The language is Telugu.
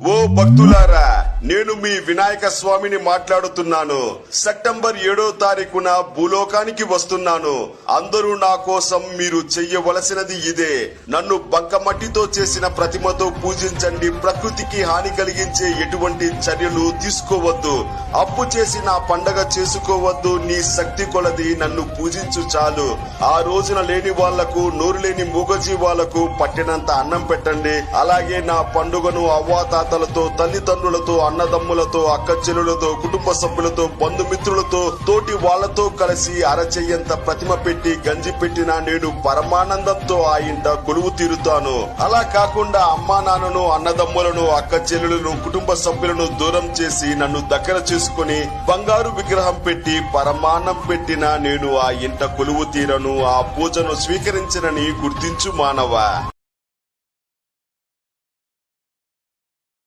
ఓ భక్తులారా నేను మీ వినాయక స్వామిని మాట్లాడుతున్నాను. సెప్టెంబర్ ఏడో తారీఖున భూలోకానికి వస్తున్నాను. అందరూ నా కోసం మీరు చెయ్యవలసినది ఇదే. నన్ను బంకమట్టితో చేసిన ప్రతిమతో పూజించండి. ప్రకృతికి హాని కలిగించే ఎటువంటి చర్యలు తీసుకోవద్దు. అప్పు చేసి నా పండగ చేసుకోవద్దు. నీ శక్తి కొలది నన్ను పూజించు చాలు. ఆ రోజున లేని వాళ్ళకు నోరు లేని మూగజీవాలకు పట్టినంత అన్నం పెట్టండి. అలాగే నా పండుగను అవ్వాతాతలతో తల్లిదండ్రులతో అన్నదమ్ములతో అక్కచెల్లులతో కుటుంబ సభ్యులతో బంధుమిత్రులతో తోటి వాళ్ళతో కలిసి అరచెయ్యంత ప్రతిమ పెట్టి గంజి పెట్టిన నేను పరమానందంతో ఆ ఇంట కొలువు తీరుతాను. అలా కాకుండా అమ్మా నాన్నను అన్నదమ్ములను అక్క చెల్లెలను కుటుంబ సభ్యులను దూరం చేసి నన్ను దగ్గర చేసుకుని బంగారు విగ్రహం పెట్టి పరమాన్నం పెట్టిన నేను ఆ ఇంట కొలువు తీరను ఆ పూజను స్వీకరించనని గుర్తించు మానవా.